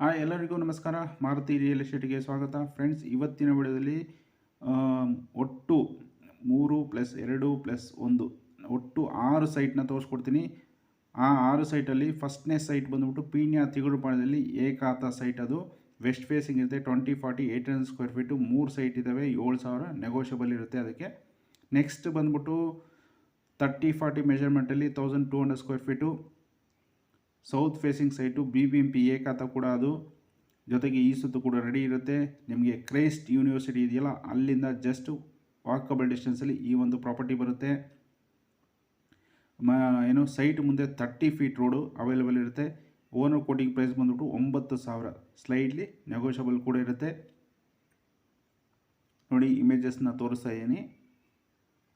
Hi ಎಲ್ಲರಿಗೂ ನಮಸ್ಕಾರ. Maruti real ಎಸ್ಟೇಟ್ಗೆ ಸ್ವಾಗತ. ಫ್ರೆಂಡ್ಸ್ ಇವತ್ತಿನ ವಿಡಿಯೋದಲ್ಲಿ ಒಟ್ಟು ಮೂರು ಪ್ಲಸ್ ಎರಡು ಪ್ಲಸ್ ಒಂದು, ಒಟ್ಟು ಆರು ಸೈಟ್ನ ತೋರಿಸ್ಕೊಡ್ತೀನಿ. ಆ ಆರು ಸೈಟಲ್ಲಿ ಫಸ್ಟ್ನೇ ಸೈಟ್ ಬಂದುಬಿಟ್ಟು ಪೀಣ್ಯ ತಿಗುಡುಪಾಳ್ಯದಲ್ಲಿ ಏಕಾತ ಸೈಟ್ ಅದು. ವೆಸ್ಟ್ ಫೇಸಿಂಗ್ ಇರುತ್ತೆ twenty forty eight hundred square feet, ಮೂರು ಸೈಟ್ ಇದ್ದಾವೆ, ಏಳು ಸಾವಿರ ನೆಗೋಷಿಯಬಲ್ ಇರುತ್ತೆ ಅದಕ್ಕೆ. ನೆಕ್ಸ್ಟ್ ಬಂದ್ಬಿಟ್ಟು, thirty forty ಮೆಷರ್ಮೆಂಟಲ್ಲಿ thousand two hundred square feet south facing site, B B M P ಏಕಾತ ಕೂಡ ಅದು. ಜೊತೆಗೆ ಈ ಸುತ್ತು ಕೂಡ ರೆಡಿ ಇರುತ್ತೆ. ನಿಮಗೆ ಕ್ರೈಸ್ಟ್ ಯೂನಿವರ್ಸಿಟಿ ಇದೆಯಲ್ಲ, ಅಲ್ಲಿಂದ ಜಸ್ಟ್ ವಾಕಬಲ್ ಡಿಸ್ಟೆನ್ಸಲ್ಲಿ ಈ ಒಂದು ಪ್ರಾಪರ್ಟಿ ಬರುತ್ತೆ. ಮ, ಏನು ಸೈಟ್ ಮುಂದೆ ತರ್ಟಿ ಫೀಟ್ ರೋಡು ಅವೈಲೇಬಲ್ ಇರುತ್ತೆ. ಓನರ್ ಕೋಟಿಂಗ್ ಪ್ರೈಸ್ ಬಂದ್ಬಿಟ್ಟು ಒಂಬತ್ತು ಸಾವಿರ. ಸ್ಲೈಡ್ಲಿ ನೆಗೋಷಿಯಬಲ್ ಕೂಡ ಇರುತ್ತೆ. ನೋಡಿ ಇಮೇಜಸ್ನ ತೋರಿಸ್ತಾ ಇದ್ದೀನಿ.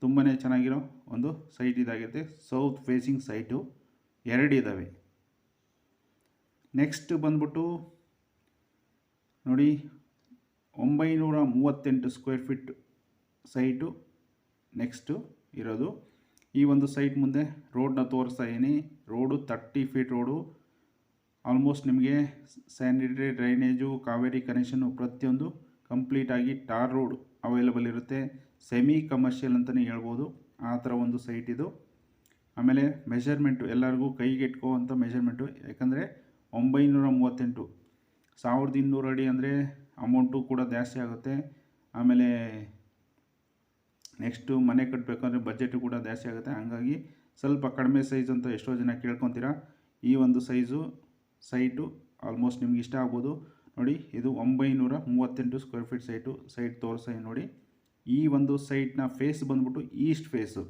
ತುಂಬಾ ಚೆನ್ನಾಗಿರೋ ಒಂದು ಸೈಟ್ ಇದಾಗಿರುತ್ತೆ ಸೌತ್ ಫೇಸಿಂಗ್ ಸೈಟು ಎರಡು ಇದ್ದಾವೆ ನೆಕ್ಸ್ಟ್ ಬಂದ್ಬಿಟ್ಟು ನೋಡಿ ಒಂಬೈನೂರ ಮೂವತ್ತೆಂಟು ಸ್ಕ್ವೇರ್ ಫೀಟ್ ಸೈಟು ನೆಕ್ಸ್ಟು ಇರೋದು. ಈ ಒಂದು ಸೈಟ್ ಮುಂದೆ ರೋಡ್ನ ತೋರಿಸ್ತಾ ಇದ್ದೀನಿ. Road thirty feet road almost ನಿಮಗೆ ಸ್ಯಾನಿಟರಿ ಡ್ರೈನೇಜು ಕಾವೇರಿ ಕನೆಕ್ಷನ್ನು ಪ್ರತಿಯೊಂದು ಕಂಪ್ಲೀಟಾಗಿ ಟಾರ್ ರೋಡ್ ಅವೈಲಬಲ್ ಇರುತ್ತೆ. ಸೆಮಿ ಕಮರ್ಷಿಯಲ್ ಅಂತಲೇ ಹೇಳ್ಬೋದು. ಆ ಥರ ಒಂದು ಸೈಟ್ ಇದು. ಆಮೇಲೆ ಮೆಷರ್ಮೆಂಟು ಎಲ್ಲರಿಗೂ ಕೈಗೆ ಇಟ್ಕೋವಂಥ ಮೆಷರ್ಮೆಂಟು ಯಾಕಂದರೆ ಒಂಬೈನೂರ ಮೂವತ್ತೆಂಟು ಸಾವಿರದ ಇನ್ನೂರು ಅಡಿ ಅಂದರೆ ಅಮೌಂಟು ಕೂಡ ಜಾಸ್ತಿ ಆಗುತ್ತೆ. ಆಮೇಲೆ ನೆಕ್ಸ್ಟು ಮನೆ ಕಟ್ಟಬೇಕಂದ್ರೆ ಬಜೆಟು ಕೂಡ ಜಾಸ್ತಿ ಆಗುತ್ತೆ. ಹಾಗಾಗಿ ಸ್ವಲ್ಪ ಕಡಿಮೆ ಸೈಜ್ ಅಂತ ಎಷ್ಟೋ ಜನ ಕೇಳ್ಕೊತೀರಾ? ಈ ಒಂದು ಸೈಜು ಸೈಟು ಆಲ್ಮೋಸ್ಟ್ ನಿಮ್ಗೆ ಇಷ್ಟ ಆಗ್ಬೋದು. ನೋಡಿ, ಇದು ಒಂಬೈನೂರ ಮೂವತ್ತೆಂಟು ಸ್ಕ್ವೇರ್ ಫೀಟ್ ಸೈಟು ಸೈಟ್ ತೋರಿಸಿ ನೋಡಿ. ಈ ಒಂದು ಸೈಟ್ನ ಫೇಸ್ ಬಂದ್ಬಿಟ್ಟು east face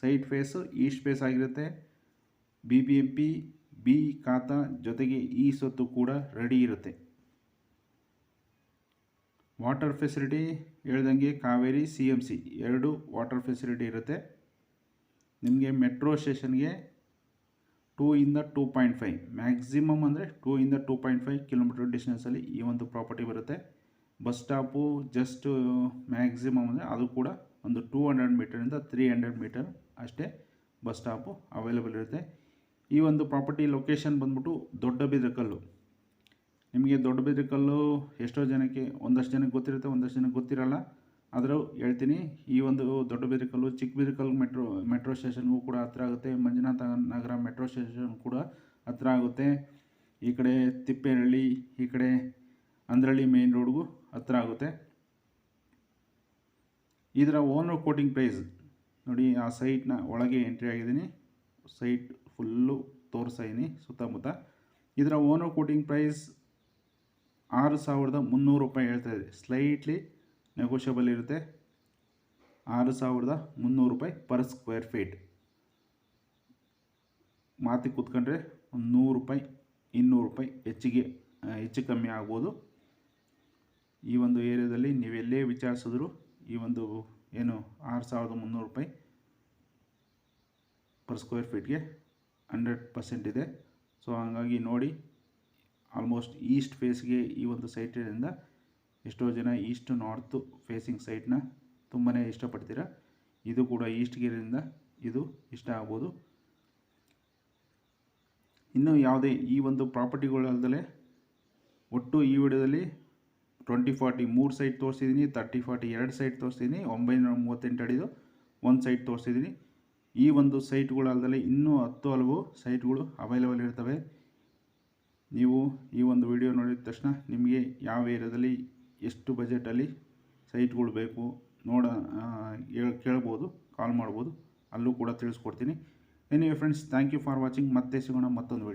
site face east face ಆಗಿರುತ್ತೆ. B B M P B khata ಜೊತೆಗೆ ಈ ಸೊತ್ತು ಕೂಡ ರೆಡಿ ಇರುತ್ತೆ. ವಾಟರ್ ಫೆಸಿಲಿಟಿ ಹೇಳ್ದಂಗೆ ಕಾವೇರಿ ಸಿ ಎಂ ಸಿ ಎರಡು ವಾಟರ್ ಫೆಸಿಲಿಟಿ ಇರುತ್ತೆ. ನಿಮಗೆ ಮೆಟ್ರೋ ಸ್ಟೇಷನ್ಗೆ ಟೂ ಇಂದ ಟೂ ಪಾಯಿಂಟ್ ಫೈವ್ ಮ್ಯಾಕ್ಸಿಮಮ್ ಅಂದರೆ ಟೂ ಇಂದ ಟೂ ಪಾಯಿಂಟ್ ಫೈವ್ ಕಿಲೋಮೀಟರ್ ಡಿಸ್ಟೆನ್ಸಲ್ಲಿ ಈ ಒಂದು ಪ್ರಾಪರ್ಟಿ ಬರುತ್ತೆ. ಬಸ್ ಸ್ಟಾಪು ಜಸ್ಟ್ ಮ್ಯಾಕ್ಸಿಮಮ್ ಅಂದರೆ ಅದು ಕೂಡ ಒಂದು ಟೂ ಹಂಡ್ರೆಡ್ ಮೀಟರಿಂದ ತ್ರೀ ಹಂಡ್ರೆಡ್ ಮೀಟರ್ ಅಷ್ಟೇ ಬಸ್ ಸ್ಟಾಪು ಅವೈಲೇಬಲ್ ಇರುತ್ತೆ. ಈ ಒಂದು ಪ್ರಾಪರ್ಟಿ ಲೊಕೇಶನ್ ಬಂದ್ಬಿಟ್ಟು ದೊಡ್ಡ ಬಿದ್ರಕಲ್ಲು. ನಿಮಗೆ ದೊಡ್ಡ ಬಿದ್ರಕಲ್ಲು ಎಷ್ಟೋ ಜನಕ್ಕೆ, ಒಂದಷ್ಟು ಜನಕ್ಕೆ ಗೊತ್ತಿರುತ್ತೆ, ಒಂದಷ್ಟು ಜನಕ್ಕೆ ಗೊತ್ತಿರಲ್ಲ. ಆದರೂ ಹೇಳ್ತೀನಿ, ಈ ಒಂದು ದೊಡ್ಡ ಬಿದ್ರಕಲ್ಲು, ಚಿಕ್ಕ ಮೆಟ್ರೋ ಮೆಟ್ರೋ ಸ್ಟೇಷನ್ಗೂ ಕೂಡ ಹತ್ರ ಆಗುತ್ತೆ. ಮಂಜುನಾಥ ನಗರ ಮೆಟ್ರೋ ಸ್ಟೇಷನ್ ಕೂಡ ಹತ್ರ ಆಗುತ್ತೆ. ಈ ಕಡೆ ತಿಪ್ಪೇರಳ್ಳಿ, ಈ ಕಡೆ ಅಂದ್ರಳ್ಳಿ ಮೇನ್ ರೋಡ್ಗೂ ಹತ್ರ ಆಗುತ್ತೆ. ಇದರ ಓನರ್ ಕೋಟಿಂಗ್ ಪ್ರೈಸ್ ನೋಡಿ, ಆ ಸೈಟ್ನ ಒಳಗೆ ಎಂಟ್ರಿ ಆಗಿದ್ದೀನಿ. ಸೈಟ್ ಫುಲ್ಲು ತೋರಿಸ್ತಾ ಇದ್ದೀನಿ ಸುತ್ತಮುತ್ತ. ಇದರ ಓನರ್ ಕೋಟಿಂಗ್ ಪ್ರೈಸ್ ಆರು ಸಾವಿರದ ಮುನ್ನೂರು ರೂಪಾಯಿ ಹೇಳ್ತಾ ಇದೆ. ಸ್ಲೈಟ್ಲಿ ನೆಗೋಷಿಯಬಲ್ ಇರುತ್ತೆ. ಆರು ಸಾವಿರದ ಮುನ್ನೂರು ರೂಪಾಯಿ ಪರ್ ಸ್ಕ್ವೇರ್ ಫೀಟ್ ಮಾತಿಗೆ ಕೂತ್ಕೊಂಡ್ರೆ ಒಂದು ನೂರು ರೂಪಾಯಿ, ಇನ್ನೂರು ರೂಪಾಯಿ ಹೆಚ್ಚಿಗೆ ಹೆಚ್ಚು ಕಮ್ಮಿ ಆಗ್ಬೋದು. ಈ ಒಂದು ಏರಿಯಾದಲ್ಲಿ ನೀವೆಲ್ಲೇ ವಿಚಾರಿಸಿದ್ರು ಈ ಒಂದು ಏನು ಆರು ಸಾವಿರದ ಮುನ್ನೂರು ರೂಪಾಯಿ ಪರ್ ಸ್ಕ್ವೇರ್ ಫೀಟ್ಗೆ ಹಂಡ್ರೆಡ್ ಪರ್ಸೆಂಟ್ ಇದೆ. ಸೊ ಹಾಗಾಗಿ ನೋಡಿ ಆಲ್ಮೋಸ್ಟ್ ಈಸ್ಟ್ ಫೇಸ್ಗೆ ಈ ಒಂದು ಸೈಟಿನಿಂದ ಎಷ್ಟೋ ಜನ ಈಸ್ಟ್ ನಾರ್ತು ಫೇಸಿಂಗ್ ಸೈಟ್ನ ತುಂಬಾ ಇಷ್ಟಪಡ್ತೀರ. ಇದು ಕೂಡ ಇರೋದ್ರಿಂದ ಇದು ಇಷ್ಟ ಆಗ್ಬೋದು. ಇನ್ನು ಯಾವುದೇ ಈ ಒಂದು ಪ್ರಾಪರ್ಟಿಗಳಲ್ಲದೆ ಒಟ್ಟು ಈ ವಿಡಿಯೋದಲ್ಲಿ ಟ್ವೆಂಟಿ ಫಾರ್ಟಿ ಮೂರು ಸೈಟ್ ತೋರಿಸಿದ್ದೀನಿ ತರ್ಟಿ ಫಾರ್ಟಿ ಎರಡು ಸೈಟ್ ತೋರಿಸಿದ್ದೀನಿ ಒಂಬೈನೂರ ಮೂವತ್ತೆಂಟು ಅಡಿದು ಒಂದು ಸೈಟ್ ತೋರಿಸಿದ್ದೀನಿ ಈ ಒಂದು ಸೈಟ್ಗಳಲ್ಲದೆ ಇನ್ನೂ ಹತ್ತು ಹಲವು ಸೈಟ್ಗಳು ಅವೈಲೇಬಲ್ ಇರ್ತವೆ. ನೀವು ಈ ಒಂದು ವಿಡಿಯೋ ನೋಡಿದ ತಕ್ಷಣ ನಿಮಗೆ ಯಾವ ಏರಿಯಾದಲ್ಲಿ ಎಷ್ಟು ಬಜೆಟಲ್ಲಿ ಸೈಟ್ಗಳು ಬೇಕು ನೋಡ ಕೇಳ್ಬೋದು ಕಾಲ್ ಮಾಡ್ಬೋದು, ಅಲ್ಲೂ ಕೂಡ ತಿಳಿಸ್ಕೊಡ್ತೀನಿ. Anyway friends thank you for watching ಮತ್ತೆ ಸಿಗೋಣ ಮತ್ತೊಂದು ವಿಡಿಯೋ